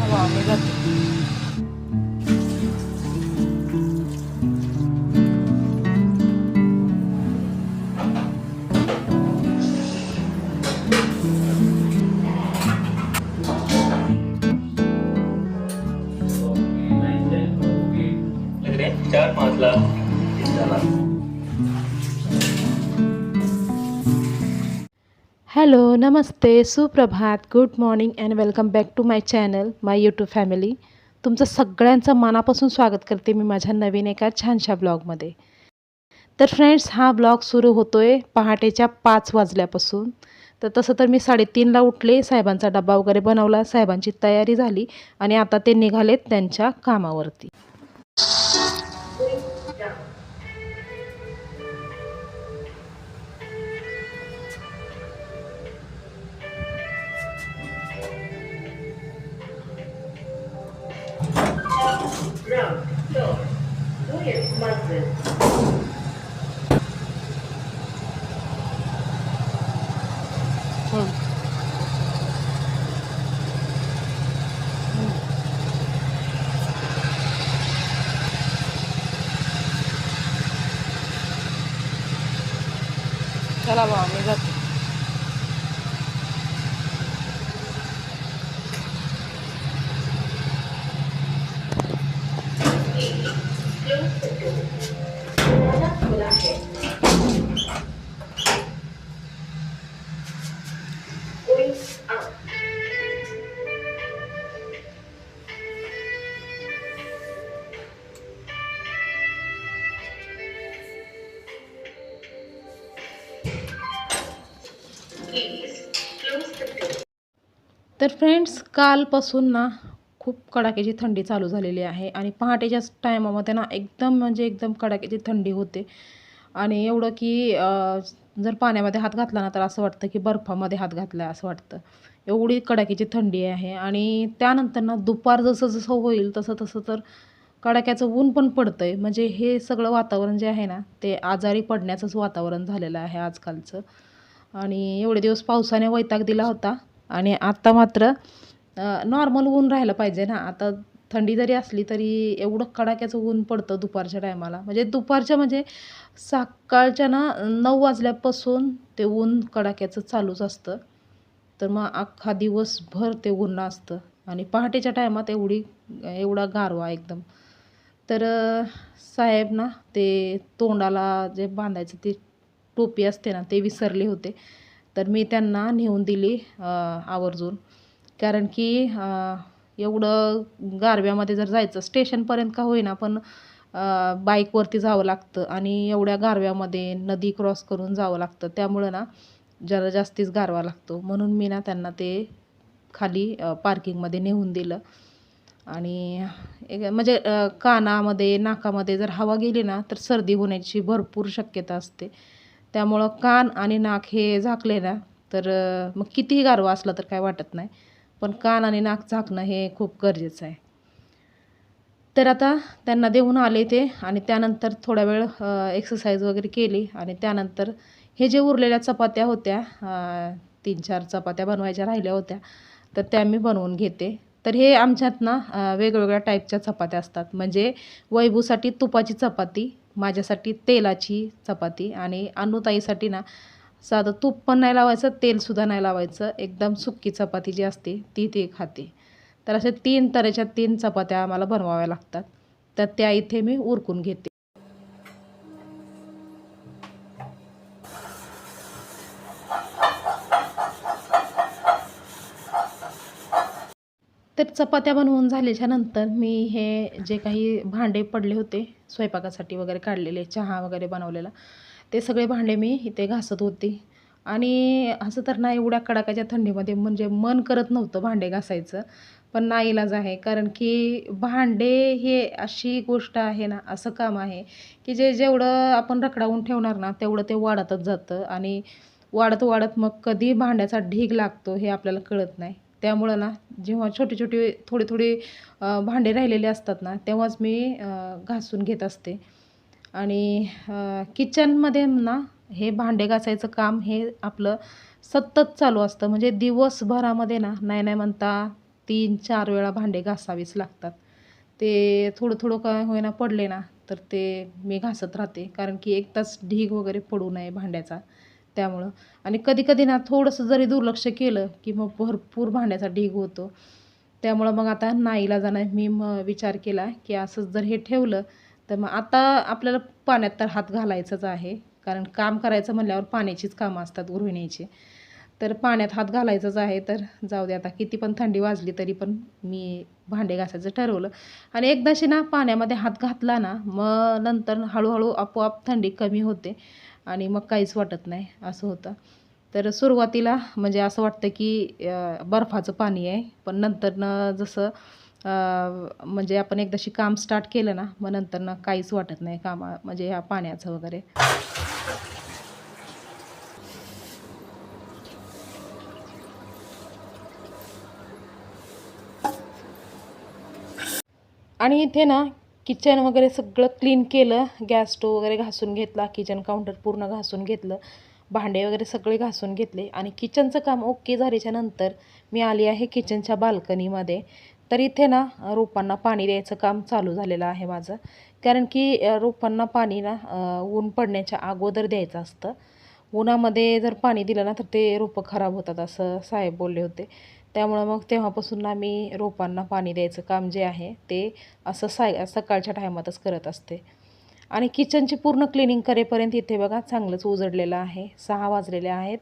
हवा मी जाते लगडे हॅलो नमस्ते सुप्रभात good morning and welcome back to my channel my YouTube family तुमचं सगळ्यांचं मनापासून स्वागत करते मी माझ्या नवीन एका छानशा ब्लॉगमध्ये तर फ्रेंड्स हा ब्लॉग सुरू होतो आहे पहाटेच्या पाच वाजल्यापासून. तर तसं तर मी साडेतीनला उठले साहेबांचा डबा वगैरे बनवला साहेबांची तयारी झाली आणि आता ते निघालेत त्यांच्या कामावरती. चला तर फ्रेंड्स कालपासून ना खूप कडाक्याची थंडी चालू झालेली आहे आणि पहाटेच्याच टायमामध्ये ना एकदम म्हणजे एकदम कडाक्याची थंडी होते. आणि एवढं की जर पाण्यामध्ये हात घातला ना तर असं वाटतं की बर्फामध्ये हात घातला असं वाटतं. एवढी कडाक्याची थंडी आहे आणि त्यानंतर ना दुपार जसं जसं होईल तसं तसं तर कडाक्याचं ऊन पण पडतं आहे म्हणजे हे सगळं वातावरण जे आहे ना ते आजारी पडण्याचंच वातावरण झालेलं आहे आजकालचं. आणि एवढे दिवस पावसाने वैताग दिला होता. आणि आत्ता मात्र नॉर्मल ऊन राहिलं पाहिजे ना. आता थंडी जरी असली तरी एवढं कडाक्याचं ऊन पडतं दुपारच्या टायमाला म्हणजे दुपारच्या म्हणजे सकाळच्या ना नऊ वाजल्यापासून ते ऊन कडाक्याचं चालूच असतं. तर मग अख्खा दिवसभर ते ऊन असतं. आणि पहाटेच्या टायमात एवढी एवढा गारवा एकदम. तर साहेब ना ते तोंडाला जे बांधायचं ते टोपी असते ना ते विसरले होते. तर मी त्यांना नेऊन दिली आवर्जून. कारण की एवढं गारव्यामध्ये जर जायचं स्टेशनपर्यंत का होईना पण बाईकवरती जावं लागतं आणि एवढ्या गारव्यामध्ये नदी क्रॉस करून जावं लागतं. त्यामुळं ना जरा जास्तीच गारवा लागतो. म्हणून मी ना त्यांना ते खाली पार्किंगमध्ये नेऊन दिलं. आणि एक म्हणजे कानामध्ये नाकामध्ये जर हवा गेली ना तर सर्दी होण्याची भरपूर शक्यता असते. त्यामुळं कान आणि नाक हे झाकले ना तर मग कितीही गारवा असला तर काय वाटत नाही. पण कान आणि नाक झाकणं हे खूप गरजेचं आहे. तर आता त्यांना देऊन आले ते आणि त्यानंतर थोडा वेळ एक्सरसाइज वगैरे केली आणि त्यानंतर हे जे उरलेल्या चपात्या होत्या तीन चार चपात्या बनवायच्या राहिल्या होत्या तर त्या मी बनवून घेते. तर हे आमच्यात ना वेगवेगळ्या टाईपच्या चपात्या असतात. म्हणजे वैभूसाठी तुपाची चपाती माझ्यासाठी तेलाची चपाती आणि अनुताईसाठी ना साधं तूप पण नाही लावायचं तेलसुद्धा नाही लावायचं. एकदम सुक्की चपाती जी असते ती ती खाते. तर अशा तीन तऱ्हेच्या तीन चपात्या आम्हाला बनवाव्या लागतात. तर त्या इथे मी उरकून घेते. चपात्या बनवून झाल्याच्यानंतर मी हे जे काही भांडे पडले होते स्वयंपाकासाठी वगैरे काढलेले चहा वगैरे बनवलेला ते सगळे भांडे मी इथे घासत होती. आणि असं तर ना एवढ्या कडाक्याच्या थंडीमध्ये म्हणजे मन करत नव्हतं भांडे घासायचं पण नाईलाज आहे. कारण की भांडे हे अशी गोष्ट आहे ना असं काम आहे की जे जेवढं आपण रखडावून ठेवणार ना तेवढं ते वाढतच जातं. आणि वाढत वाढत मग कधी भांड्याचा ढीग लागतो हे आपल्याला कळत नाही. त्यामुळं ना जेव्हा छोटे छोटे थोडे थोडे भांडे राहिलेले असतात ना तेव्हाच मी घासून घेत असते. आणि किचनमध्ये ना हे भांडे घासायचं काम हे आपलं सतत चालू असतं. म्हणजे दिवसभरामध्ये ना नाही नाही म्हणता तीन चार वेळा भांडे घासावीच लागतात. ते थोडं थोडं काय होईना पडले ना तर ते मी घासत राहते. कारण की एक तास ढीग वगैरे पडू नये भांड्याचा. त्यामुळं. आणि कधी कधी ना थोडंसं जरी दुर्लक्ष केलं की मग भरपूर भांड्याचा ढीग होतो. त्यामुळं मग आता नाईला जाणं मी मग विचार केला की असंच जर हे ठेवलं तर मग आता आपल्याला पाण्यात तर हात घालायचाच आहे. कारण काम करायचं म्हणल्यावर पाण्याचीच कामं असतात गृहिणीची. तर पाण्यात हात घालायचंच आहे. तर जाऊ दे आता. किती पण थंडी वाजली तरी पण मी भांडे घासायचं ठरवलं. आणि एकदाशी ना पाण्यामध्ये हात घातला ना मग नंतर हळूहळू आपोआप थंडी कमी होते. आणि मग काहीच वाटत नाही असं होतं. तर सुरुवातीला म्हणजे असं वाटतं की बर्फाचं पाणी आहे पण नंतरनं जसं म्हणजे आपण एकदाशी काम स्टार्ट केलं ना मग नंतरनं काहीच वाटत नाही कामा म्हणजे ह्या पाण्याचं वगैरे. आणि इथे ना किचन वगैरे सगळं क्लीन केलं गॅस स्टोव वगैरे घासून घेतला किचन काउंटर पूर्ण घासून घेतलं भांडे वगैरे सगळे घासून घेतले आणि किचनचं काम ओके झाल्याच्यानंतर मी आली आहे किचनच्या बाल्कनीमध्ये. तर इथे ना रोपांना पाणी द्यायचं काम चालू झालेलं आहे माझं. कारण की रोपांना पाणी ना ऊन पडण्याच्या अगोदर द्यायचं असतं. उन्हामध्ये जर पाणी दिलं ना तर ते रोपं खराब होतात असं साहेब बोलले होते. त्यामुळं मग तेव्हापासून ना मी रोपांना पाणी द्यायचं काम जे आहे ते असं साय सकाळच्या टायमातच करत असते. आणि किचनची पूर्ण क्लिनिंग करेपर्यंत इथे बघा चांगलंच उजडलेलं आहे. सहा वाजलेले आहेत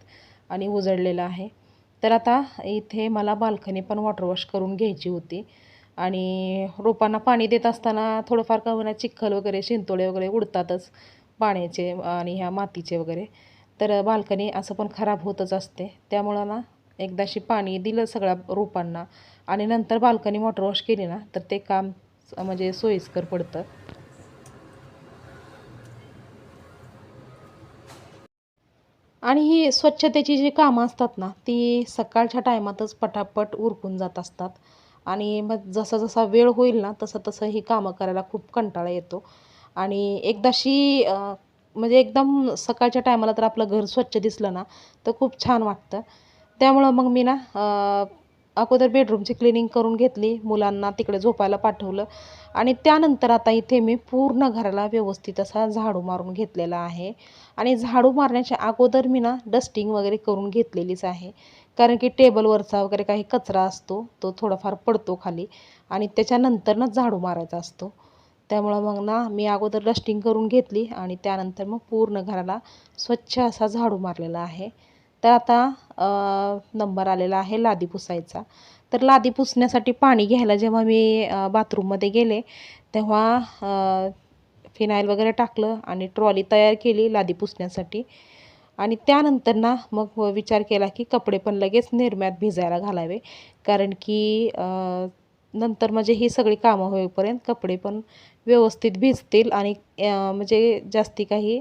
आणि उजडलेलं आहे. तर आता इथे मला बाल्कनी पण वॉटर वॉश करून घ्यायची होती. आणि रोपांना पाणी देत असताना थोडंफार का होईना चिखल वगैरे शिंतोळे वगैरे उडतातच पाण्याचे आणि ह्या मातीचे वगैरे. तर बाल्कनी असं पण खराब होतच असते. त्यामुळं ना एकदाशी पाणी दिलं सगळ्या रोपांना आणि नंतर बाल्कनी वॉटर वॉश केली ना तर ते काम म्हणजे सोयीस्कर पडतं. आणि ही स्वच्छतेची जी कामं असतात ना ती सकाळच्या टायमातच पटापट उरकून जात असतात. आणि मग जसा जसा वेळ होईल ना तसं तसं ही कामं करायला खूप कंटाळा येतो. आणि एकदाशी म्हणजे एकदम सकाळच्या टायमाला तर आपलं घर स्वच्छ दिसलं ना तर खूप छान वाटतं. त्यामुळं मग मी ना अगोदर बेडरूमची क्लिनिंग करून घेतली मुलांना तिकडे झोपायला पाठवलं. आणि त्यानंतर आता इथे मी पूर्ण घराला व्यवस्थित असा झाडू मारून घेतलेला आहे. आणि झाडू मारण्याच्या अगोदर मी ना डस्टिंग वगैरे करून घेतलेलीच आहे. कारण की टेबलवरचा वगैरे काही कचरा असतो तो थोडाफार पडतो खाली. आणि त्याच्यानंतरनंच झाडू मारायचा असतो. त्यामुळं मग ना मी अगोदर डस्टिंग करून घेतली आणि त्यानंतर मग पूर्ण घराला स्वच्छ असा झाडू मारलेला आहे. तर आता नंबर आलेला आहे लादी पुसायचा. तर लादी पुसण्यासाठी पाणी घ्यायला जेव्हा मी बाथरूममध्ये गेले तेव्हा फिनाईल वगैरे टाकलं आणि ट्रॉली तयार केली लादी पुसण्यासाठी. आणि त्यानंतर ना मग विचार केला की कपडे पण लगेच निरम्यात भिजायला घालावे. कारण की नंतर म्हणजे ही सगळी कामं होईपर्यंत कपडे पण व्यवस्थित भिजतील आणि म्हणजे जास्ती काही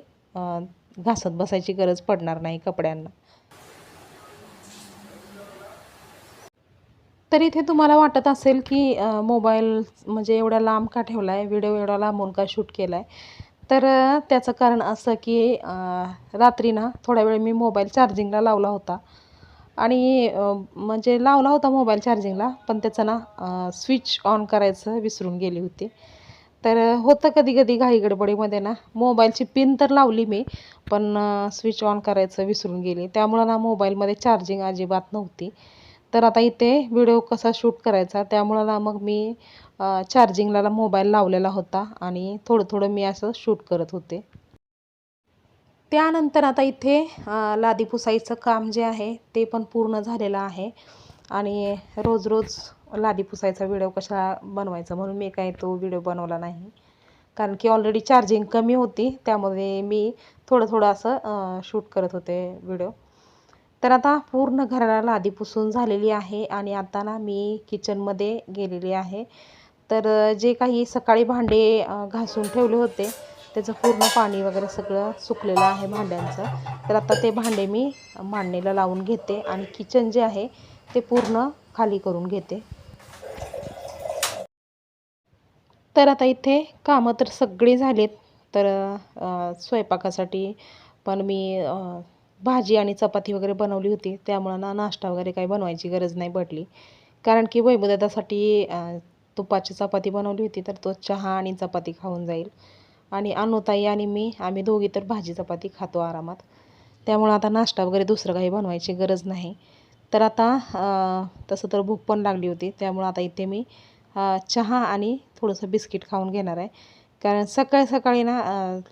घासत बसायची गरज पडणार नाही कपड्यांना. तर इथे तुम्हाला वाटत असेल की मोबाईल म्हणजे एवढा लांब का ठेवला आहे व्हिडिओ एवढा लांबून का शूट केला आहे तर त्याचं कारण असं की रात्री ना थोड्या वेळ मी मोबाईल चार्जिंगला लावला होता. आणि म्हणजे लावला होता मोबाईल चार्जिंगला पण त्याचं ना स्विच ऑन करायचं विसरून गेली होती. तर होतं कधी कधी घाई गडबडीमध्ये ना मोबाईलची पिन तर लावली मी पण स्विच ऑन करायचं विसरून गेली. त्यामुळं ना मोबाईलमध्ये चार्जिंग अजिबात नव्हती. तर आता इथे व्हिडिओ कसा शूट करायचा त्यामुळं ना मग मी चार्जिंगला मोबाईल लावलेला होता आणि थोडं थोडं मी असं शूट करत होते. त्यानंतर आता इथे लादी पुसायचं काम जे आहे ते पण पूर्ण झालेलं आहे आणि रोज रोज लादी पुसायचा व्हिडिओ कशा बनवायचा म्हणून मी काही तो व्हिडिओ बनवला नाही. कारण की ऑलरेडी चार्जिंग कमी होती त्यामध्ये मी थोडं थोडं असं शूट करत होते व्हिडिओ तर आता पूर्ण घराला आधी पुसून झालेली आहे आणि आता ना मी किचनमध्ये गेलेली आहे. तर जे काही सकाळी भांडे घासून ठेवले होते त्याचं पूर्ण पाणी वगैरे सगळं सुकलेलं आहे भांड्यांचं. तर आता ते भांडे मी मांडणीला लावून घेते आणि किचन जे आहे ते पूर्ण खाली करून घेते. तर आता इथे कामं तर सगळी झालीत. तर स्वयंपाकासाठी पण मी भाजी आणि चपाती वगैरे बनवली होती. त्यामुळं ना नाश्ता वगैरे काही बनवायची गरज नाही पडली. कारण की वैभवदादासाठी तुपाची चपाती बनवली होती तर तो चहा आणि चपाती खाऊन जाईल. आणि अनुताई आणि मी आम्ही दोघी तर भाजी चपाती खातो आरामात. त्यामुळं आता नाश्ता वगैरे दुसरं काही बनवायची गरज नाही. तर आता तसं तर भूक पण लागली होती. त्यामुळं आता इथे मी चहा आणि थोडंसं बिस्किट खाऊन घेणार आहे. कारण सकाळी सकाळी ना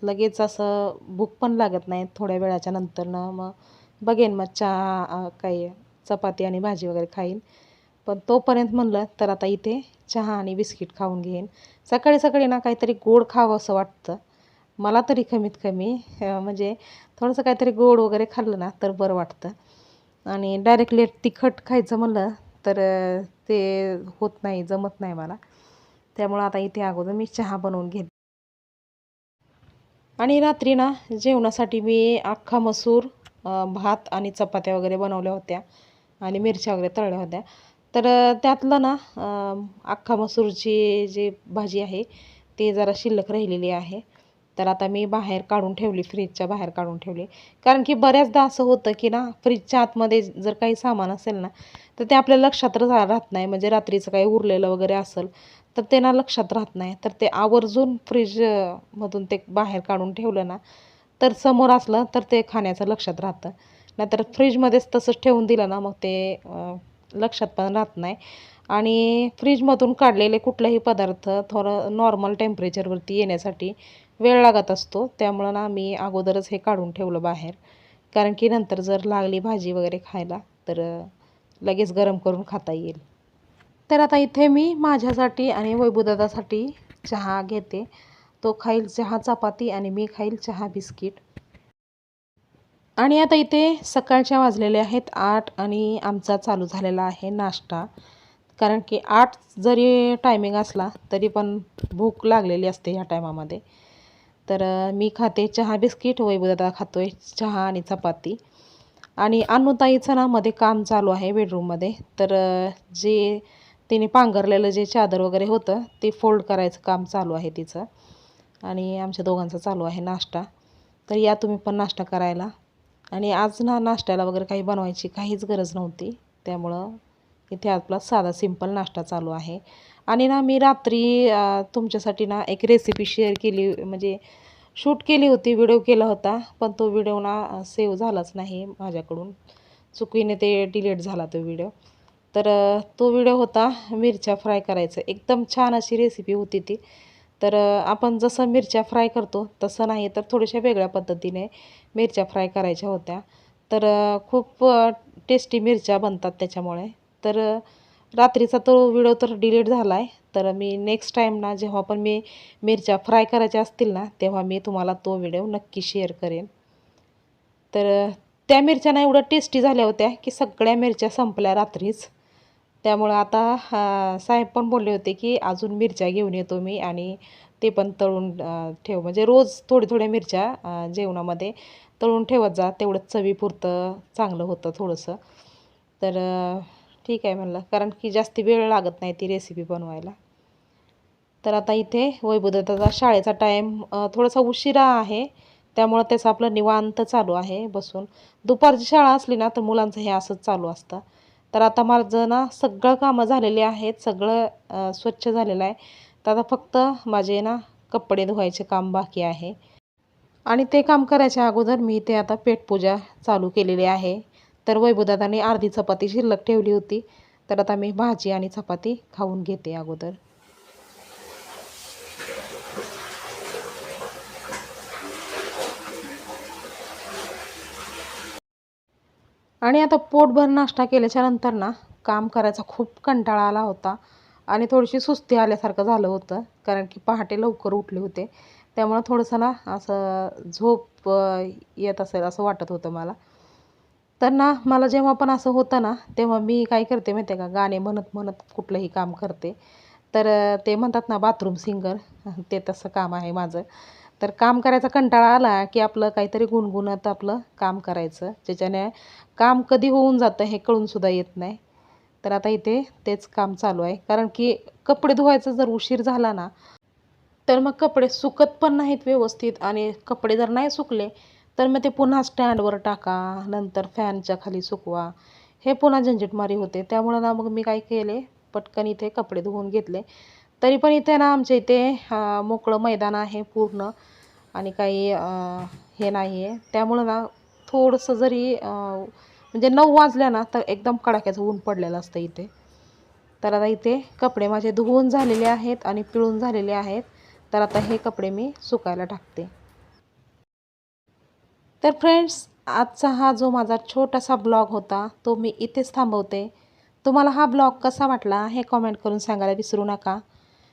लगेच असं भूक पण लागत नाही थोड्या वेळाच्या नंतर ना मग बघेन मग चहा काही चपाती आणि भाजी वगैरे खाईन. पण तोपर्यंत म्हणलं तर आता इथे चहा आणि बिस्किट खाऊन घेईन. सकाळी सकाळी ना काहीतरी गोड खावं असं वाटतं. मला तरी कमीत कमी म्हणजे थोडंसं काहीतरी गोड वगैरे खाल्लं ना तर बरं वाटतं. आणि डायरेक्टली तिखट खायचं म्हणलं तर ते होत नाही जमत नाही मला. त्यामुळं आता इथे अगोदर मी चहा बनवून घेते आणि रात्री ना जेवणासाठी मी अख्खा मसूर भात आणि चपात्या वगैरे बनवल्या होत्या. आणि मिरच्या वगैरे तळल्या होत्या. तर त्यातलं ना अख्खा मसूरची जी भाजी आहे ती जरा शिल्लक राहिलेली आहे. तर आता मी बाहेर काढून ठेवली फ्रीजच्या बाहेर काढून ठेवली. कारण की बऱ्याचदा असं होतं की ना फ्रीजच्या आतमध्ये जर काही सामान असेल ना तर ते आपल्या लक्षात राहत नाही. म्हणजे रात्रीचं काही उरलेलं वगैरे असेल तर त्यांना लक्षात राहत नाही. तर ते आवर्जून फ्रीजमधून ते बाहेर काढून ठेवलं ना तर समोर असलं तर ते खाण्याचं लक्षात राहतं. नाहीतर फ्रीजमध्येच तसंच ठेवून दिलं ना मग ते लक्षात पण राहत नाही. आणि फ्रीजमधून काढलेले कुठलाही पदार्थ थोडं नॉर्मल टेम्परेचरवरती येण्यासाठी वेळ लागत असतो. त्यामुळं ना मी अगोदरच हे काढून ठेवलं बाहेर. कारण की नंतर जर लागली भाजी वगैरे खायला तर लगेच गरम करून खाता येईल. तर आता इथे मी माझ्यासाठी आणि वैभूदादासाठी चहा घेते. तो खाईल चहा चपाती आणि मी खाईल चहा बिस्किट. आणि आता इथे सकाळच्या वाजलेले आहेत आठ आणि आमचा चालू झालेला आहे नाश्ता. कारण की आठ जरी टायमिंग असला तरी पण भूक लागलेली असते ह्या टायमामध्ये. तर मी खाते चहा बिस्किट वैभवदादा आहे चहा आणि चपाती. आणि अनुताईचं ना मध्ये काम चालू आहे बेडरूममध्ये तर जे तिने पांघरलेलं जे चादर वगैरे होतं ते फोल्ड करायचं काम चालू आहे तिचं. आणि आमच्या दोघांचं चालू आहे नाश्ता. तर या तुम्ही पण नाश्ता करायला. आणि आज ना नाश्त्याला वगैरे काही बनवायची काहीच गरज नव्हती. त्यामुळं इथे आपला साधा सिंपल नाश्ता चालू आहे. आणि ना मी रात्री तुमच्यासाठी ना एक रेसिपी शेअर केली म्हणजे शूट केली होती व्हिडिओ केला होता. पण तो व्हिडिओ ना सेव्ह झालाच नाही माझ्याकडून. चुकीने ते डिलीट झाला तो व्हिडिओ तर तो व्हिडिओ होता मिरच्या फ्राय करायचं. एकदम छान अशी रेसिपी होती ती. तर आपण जसं मिरच्या फ्राय करतो तसं नाही तर थोड्याशा वेगळ्या पद्धतीने मिरच्या फ्राय करायच्या होत्या. तर खूप टेस्टी मिरच्या बनतात त्याच्यामुळे. तर रात्रीचा तो व्हिडिओ तर डिलीट झाला आहे तर मी नेक्स्ट टाईम ना जेव्हा पण मी मिरच्या फ्राय करायच्या असतील ना तेव्हा मी तुम्हाला तो व्हिडिओ नक्की शेअर करेन. तर त्या मिरच्या ना एवढ्या टेस्टी झाल्या होत्या की सगळ्या मिरच्या संपल्या रात्रीच. त्यामुळं आता साहेब पण बोलले होते की अजून मिरच्या घेऊन येतो मी आणि ते पण तळून ठेव. म्हणजे रोज थोड्या थोड्या मिरच्या जेवणामध्ये तळून ठेवत जा. तेवढं चवीपुरतं चांगलं होतं थोडंसं. तर ठीक आहे म्हणलं. कारण की जास्ती वेळ लागत नाही ती रेसिपी बनवायला. तर आता इथे वैभवदत्ताचा शाळेचा टाईम थोडासा उशिरा आहे. त्यामुळं त्याचं आपलं निवांत चालू आहे बसून. दुपारची शाळा असली ना तर मुलांचं हे असंच चालू असतं. तर आता माझं ना सगळं कामं झालेली आहेत सगळं स्वच्छ झालेलं आहे तर आता फक्त माझे ना कपडे धुवायचे काम बाकी आहे. आणि ते काम करायच्या अगोदर मी ते आता पेटपूजा चालू केलेली आहे. तर वैभवदादाने अर्धी चपाती शिल्लक ठेवली होती. तर आता मी भाजी आणि चपाती खाऊन घेते अगोदर. आणि आता पोटभर नाश्ता केल्याच्यानंतर ना काम करायचा खूप कंटाळा आला होता. आणि थोडीशी सुस्ती आल्यासारखं झालं होतं कारण की पहाटे लवकर उठले होते. त्यामुळं थोडंसं ना असं झोप येत असेल असं वाटत होतं मला. तर ना मला जेव्हा पण असं होतं ना तेव्हा मी काय करते माहिती आहे का? गाणे म्हणत म्हणत कुठलंही काम करते. तर ते म्हणतात ना बाथरूम सिंगर ते तसं काम आहे माझं. तर काम करायचा कंटाळा आला की आपलं काहीतरी गुणगुणत आपलं काम करायचं. ज्याच्याने काम कधी होऊन जातं हे कळूनसुद्धा येत नाही. तर आता इथे तेच काम चालू आहे. कारण की कपडे धुवायचं जर उशीर झाला ना तर मग कपडे सुकत पण नाहीत व्यवस्थित आणि कपडे जर नाही सुकले तर मग ते पुन्हा स्टँडवर टाका नंतर फॅनच्या खाली सुकवा. हे पुन्हा झंझटमारी होते. त्यामुळं ना मग मी काय केले पटकन इथे कपडे धुवून घेतले. तरी पण इथे ना आमच्या इथे मोकळं मैदान आहे पूर्ण. आणि काही हे नाही आहे त्यामुळं ना थोडंसं जरी म्हणजे नऊ वाजल्या ना तर एकदम कडाक्याचं ऊन पडलेलं असतं इथे. तर आता इथे कपडे माझे धुवून झालेले आहेत आणि पिळून झालेले आहेत. तर आता हे कपडे मी सुकायला टाकते. तर फ्रेंड्स आजचा हा जो माझा छोटासा ब्लॉग होता तो मी इथेच थांबवते. तुम्हाला हा ब्लॉग कसा वाटला हे कॉमेंट करून सांगायला विसरू नका.